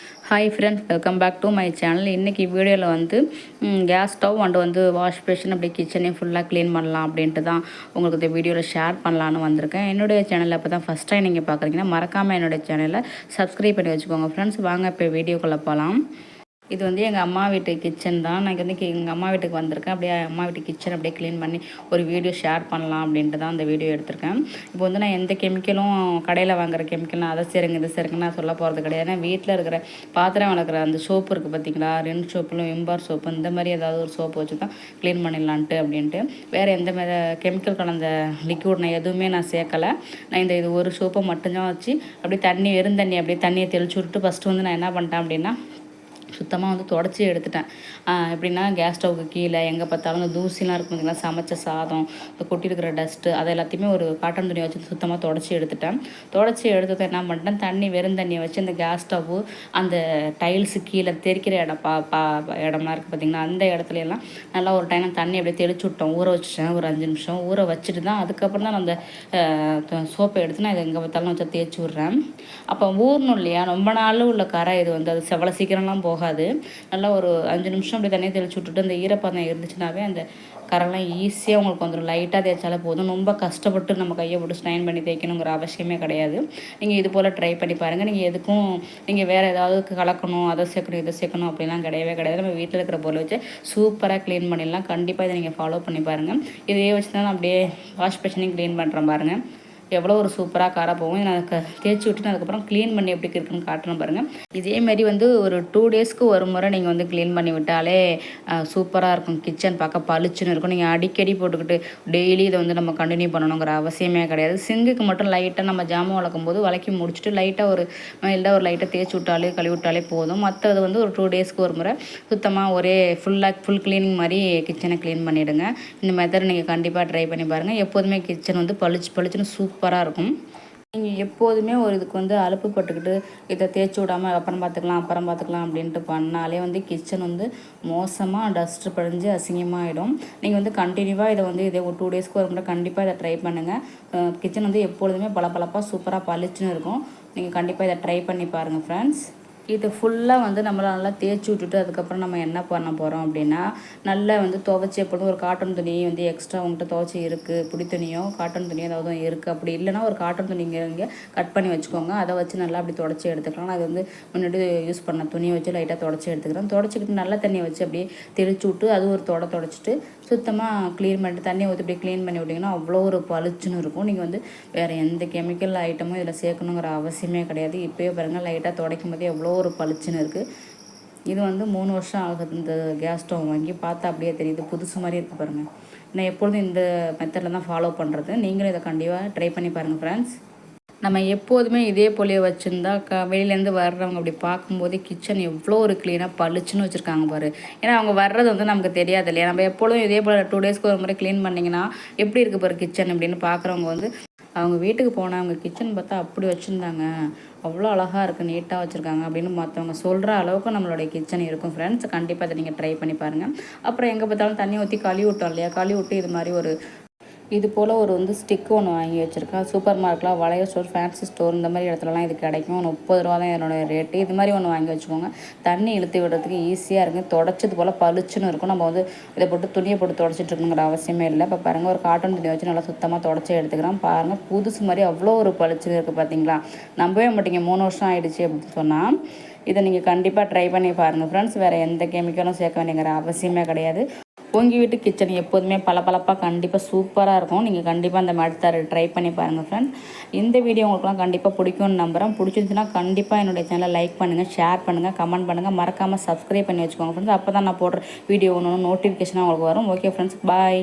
Hi friends welcome back to my channel இன்றைக்கி வீடியோவில் வந்து கேஸ் ஸ்டவ் அண்டு வந்து வாஷ் பேஷன் அப்படி கிச்சனையும் ஃபுல்லாக க்ளீன் பண்ணலாம் அப்படின்ட்டு தான் உங்களுக்கு இந்த வீடியோவில் ஷேர் பண்ணலான்னு வந்திருக்கேன். என்னுடைய சேனலில் இப்போ தான் ஃபஸ்ட் டைம் நீங்கள் பார்க்குறீங்கன்னா மறக்காமல் என்னுடைய சேனலை சப்ஸ்கிரைப் பண்ணி வச்சுக்கோங்க. ஃப்ரெண்ட்ஸ் வாங்க இப்போ வீடியோக்குள்ளே போகலாம் இது வந்து எங்கள் அம்மா வீட்டு கிச்சன் தான். நான் வந்து எங்கள் அம்மா வீட்டுக்கு வந்திருக்கேன். அப்படியே அம்மா வீட்டு கிச்சன் அப்படியே க்ளீன் பண்ணி ஒரு வீடியோ ஷேர் பண்ணலாம் அப்படின்ட்டு தான் அந்த வீடியோ எடுத்திருக்கேன். இப்போ வந்து நான் எந்த கெமிக்கலும் கடையில் வாங்குற கெமிக்கல் நான் அதை சேருங்க இதை சேருங்க நான் சொல்ல போகிறது கிடையாது. ஏன்னா வீட்டில் இருக்கிற பாத்திரம் வளர்க்குற அந்த சோப்பு இருக்குது பார்த்தீங்களா ரெண்டு சோப்புலும் விம்பார் சோப்பு இந்த மாதிரி ஏதாவது ஒரு சோப்பு வச்சு தான் க்ளீன் பண்ணிடலான்ட்டு அப்படின்ட்டு. வேறு எந்த மாதிரி கெமிக்கல் கலந்த லிக்விட் நான் எதுவுமே நான் சேர்க்கலை. நான் இந்த இது ஒரு சோப்பை மட்டும்தான் வச்சு அப்படியே தண்ணி வெறும் தண்ணி அப்படியே தண்ணியை தெளிச்சு விட்டு ஃபஸ்ட்டு வந்து நான் என்ன பண்ணிட்டேன் அப்படின்னா சுத்தமாக வந்து தொடச்சி எடுத்துட்டேன். எப்படின்னா கேஸ் ஸ்டவ்வுக்கு கீழே எங்கே பார்த்தாலும் இந்த தூசிலாம் இருக்கும் பார்த்தீங்களா சமைச்ச சாதம் இந்த கொட்டியிருக்கிற டஸ்ட்டு அதை எல்லாத்தையுமே ஒரு காட்டன் துணியை வச்சு சுத்தமாக தொடச்சி எடுத்துட்டேன். தொடச்சி எடுத்ததை என்ன பண்ணிட்டேன் தண்ணி வெறும் தண்ணியை வச்சு இந்த கேஸ் ஸ்டவ்வு அந்த டைல்ஸு கீழே தெரிக்கிற இடம் பா பா இடம்லாம் இருக்குது பார்த்திங்கன்னா அந்த இடத்துல எல்லாம் நல்லா ஒரு டைம் தண்ணி அப்படியே தெளிச்சு விட்டோம் ஊற வச்சுட்டேன் ஒரு அஞ்சு நிமிஷம். ஊற வச்சுட்டு தான் அதுக்கப்புறம் தான் அந்த சோப்பை எடுத்து நான் இதை எங்கே பார்த்தாலும் வச்சு தேய்ச்சி விட்றேன். அப்போ ஊறணும் இல்லையா ரொம்ப நாள் உள்ள கரை இது வந்து அது செவ்வளோ சீக்கிரம்லாம் போக போகாது. நல்லா ஒரு அஞ்சு நிமிஷம் அப்படி தண்ணியை தெளிச்சு விட்டுட்டு அந்த ஈரப்பதம் இருந்துச்சுனாவே அந்த கரெல்லாம் ஈஸியாக உங்களுக்கு வந்துடும் லைட்டாக தேய்ச்சாலே போதும். ரொம்ப கஷ்டப்பட்டு நம்ம கையை போட்டு ஸ்டைன் பண்ணி தேய்க்கணுங்கிற அவசியமே கிடையாது. நீங்கள் இது போல் ட்ரை பண்ணி பாருங்கள் நீங்கள் எதுக்கும் நீங்கள் வேறு ஏதாவது கலக்கணும் அதை சேர்க்கணும் இதை சேர்க்கணும் அப்படிலாம் கிடையவே கிடையாது. நம்ம வீட்டில் இருக்கிற பொருள் வச்சு சூப்பராக க்ளீன் பண்ணிடலாம். கண்டிப்பாக இதை நீங்கள் ஃபாலோ பண்ணி பாருங்கள் இதே வச்சு தான் அப்படியே வாஷ் பேஷனையும் க்ளீன் பண்ணுறேன் பாருங்கள் எவ்வளோ ஒரு சூப்பராக காராக போகும். நான் தேய்ச்சி விட்டு அதுக்கப்புறம் க்ளீன் பண்ணி எப்படி இருக்குன்னு காட்டணும் பாருங்கள் இதேமாரி வந்து ஒரு டூ டேஸ்க்கு ஒரு முறை நீங்கள் வந்து க்ளீன் பண்ணி விட்டாலே சூப்பராக இருக்கும். கிச்சன் பார்க்க பளிச்சுன்னு இருக்கும். நீங்கள் அடிக்கடி போட்டுக்கிட்டு டெய்லி இதை வந்து நம்ம கண்டினியூ பண்ணணுங்கிற அவசியமே கிடையாது. சிங்குக்கு மட்டும் லைட்டாக நம்ம ஜாமான் வளர்க்கும் போது வளக்கி முடிச்சுட்டு லைட்டாக ஒரு இல்லை ஒரு லைட்டாக தேய்ச்சி விட்டாலே கழுவி விட்டாலே போதும். மற்றது வந்து ஒரு டூ டேஸ்க்கு ஒரு முறை சுத்தமாக ஒரே ஃபுல்லாக ஃபுல் க்ளீனிங் மாதிரி கிச்சனை க்ளீன் பண்ணிவிடுங்க இந்த மெத்தட் நீங்கள் கண்டிப்பாக ட்ரை பண்ணி பாருங்கள் எப்போதுமே கிச்சன் வந்து பளிச்சு பளிச்சுன்னு சூப்பர் சூப்பராக இருக்கும். நீங்கள் எப்போதுமே ஒரு இதுக்கு வந்து அலுப்பு பட்டுக்கிட்டு இதை தேய்ச்சி விடாமல் அப்புறம் பார்த்துக்கலாம் அப்புறம் பார்த்துக்கலாம் அப்படின்ட்டு பண்ணாலே வந்து கிச்சன் வந்து மோசமாக டஸ்ட்டு படிஞ்சு அசிங்கமாகிடும் நீங்கள் வந்து கண்டினியூவாக இதை வந்து இதே ஒரு டூ டேஸ்க்கு ஒரு முறை கண்டிப்பாக இதை ட்ரை பண்ணுங்கள் கிச்சன் வந்து எப்பொழுதுமே பளபளப்பாக சூப்பராக பளிச்சுன்னு இருக்கும். நீங்கள் கண்டிப்பாக இதை ட்ரை பண்ணி பாருங்கள் ஃப்ரெண்ட்ஸ் இது ஃபுல்லாக வந்து நம்மளை நல்லா தேய்ச்சி விட்டுட்டு அதுக்கப்புறம் நம்ம என்ன பண்ண போகிறோம் அப்படின்னா நல்லா வந்து துவைச்சி எப்பொழுதும் ஒரு காட்டன் துணி வந்து எக்ஸ்ட்ரா உங்கள்கிட்ட துவைச்சி இருக்குது பிடி துணியோ காட்டன் துணியோ ஏதாவது இருக்குது அப்படி இல்லைனா ஒரு காட்டன் துணி இங்கே கட் பண்ணி வச்சுக்கோங்க. அதை வச்சு நல்லா அப்படி தொடச்சி எடுத்துக்கலாம். அது வந்து முன்னாடி யூஸ் பண்ண துணியை வச்சு லைட்டாக தொடச்சி எடுத்துக்கிறேன். தொடச்சிக்கிட்டு நல்ல தண்ணியை வச்சு அப்படியே தெளிச்சு விட்டு அது ஒரு தொட தொடச்சிட்டு சுத்தமாக க்ளீன் பண்ணிட்டு தண்ணியை ஊற்றி இப்படி க்ளீன் பண்ணி விட்டிங்கன்னா அவ்வளோ ஒரு பளிச்சுன்னு இருக்கும். நீங்கள் வந்து வேறு எந்த கெமிக்கல் ஐட்டமும் இதில் சேர்க்கணுங்கிற அவசியமே கிடையாது. இப்போயே பாருங்கள் லைட்டாக துடைக்கும் போதே எவ்வளோ ஒரு பளிச்சுன்னு இருக்குது இது வந்து மூணு வருஷம் ஆகுது இந்த கேஸ் ஸ்டவ் வாங்கி. பார்த்தா அப்படியே தெரியுது புதுசு மாதிரி இருக்குது பாருங்கள் நான் எப்பொழுதும் இந்த மெத்தடில் தான் ஃபாலோ பண்ணுறது நீங்களும் இதை கண்டிப்பாக ட்ரை பண்ணி பாருங்கள் ஃப்ரெண்ட்ஸ் நம்ம எப்போதுமே இதே போலியை வச்சுருந்தா க வெளியிலேருந்து வர்றவங்க அப்படி பார்க்கும்போதே கிச்சன் எவ்வளோ ஒரு க்ளீனாக பளிச்சுன்னு வச்சுருக்காங்க பாரு. ஏன்னா அவங்க வர்றது வந்து நமக்கு தெரியாது இல்லையா? நம்ம எப்பொழுதும் இதே போல் டூ டேஸ்க்கு ஒரு முறை க்ளீன் பண்ணிங்கன்னா எப்படி இருக்குது பாரு கிச்சன் அப்படின்னு பார்க்குறவங்க வந்து அவங்க வீட்டுக்கு போனால் அவங்க கிச்சன் பார்த்தா அப்படி வச்சுருந்தாங்க. அவ்வளோ அழகாக இருக்குது நீட்டாக வச்சுருக்காங்க அப்படின்னு மற்றவங்க சொல்கிற அளவுக்கு நம்மளுடைய கிச்சன் இருக்கும் ஃப்ரெண்ட்ஸ் கண்டிப்பாக அதை நீங்கள் ட்ரை பண்ணி பாருங்கள் அப்புறம் எங்கே பார்த்தாலும் தண்ணி ஊற்றி கழுவி விட்டோம் இல்லையா? கழுவி விட்டு இது மாதிரி ஒரு இது போல் ஒரு வந்து ஸ்டிக் ஒன்று வாங்கி வச்சுருக்கேன். சூப்பர் மார்க்கெலாம் வளைய ஸ்டோர் ஃபேன்சி ஸ்டோர் இந்த மாதிரி இடத்துலலாம் இது கிடைக்கும். முப்பது ரூபா தான் என்னோடய ரேட்டு இது மாதிரி ஒன்று வாங்கி வச்சுக்கோங்க. தண்ணி இழுத்து விடுறதுக்கு ஈஸியாக இருக்குது தொடச்சது போல் பளிச்சுன்னு இருக்கும். நம்ம வந்து இதை போட்டு துணியை போட்டு தொடச்சிட்டு இருக்கணுங்கிற அவசியமே இல்லை. இப்போ பாருங்கள் ஒரு காட்டன் துணி வச்சு நல்லா சுத்தமாக தொடச்சி எடுத்துக்கிறோம் பாருங்கள் புதுசு மாதிரி அவ்வளோ ஒரு பளிச்சுன்னு இருக்குது பார்த்தீங்களா நம்பவே மாட்டீங்க. மூணு வருஷம் ஆகிடுச்சு அப்படின்னு சொன்னால் இதை நீங்கள் கண்டிப்பாக ட்ரை பண்ணி பாருங்கள் ஃப்ரெண்ட்ஸ் வேறு எந்த கெமிக்கலும் சேர்க்க வேண்டியங்கிற அவசியமே கிடையாது. உங்கள் வீட்டு கிச்சன் எப்போதுமே பளபளப்பாக கண்டிப்பாக சூப்பராக இருக்கும். நீங்கள் கண்டிப்பாக அந்த மெத்தட் ட்ரை பண்ணி பாருங்கள் ஃப்ரெண்ட்ஸ் இந்த வீடியோ உங்களுக்குலாம் கண்டிப்பாக பிடிக்கும்னு நம்புகிறேன் பிடிச்சிருந்துச்சுன்னா கண்டிப்பாக என்னுடைய சேனலை லைக் பண்ணுங்கள் ஷேர் பண்ணுங்கள் கமெண்ட் பண்ணுங்கள் மறக்காமல் சப்ஸ்கிரைப் பண்ணி வச்சுக்கோங்க ஃப்ரெண்ட்ஸ் அப்போ தான் நான் போடுற வீடியோ ஒன்று நோட்டிஃபிகேஷனாக உங்களுக்கு வரும். Okay friends bye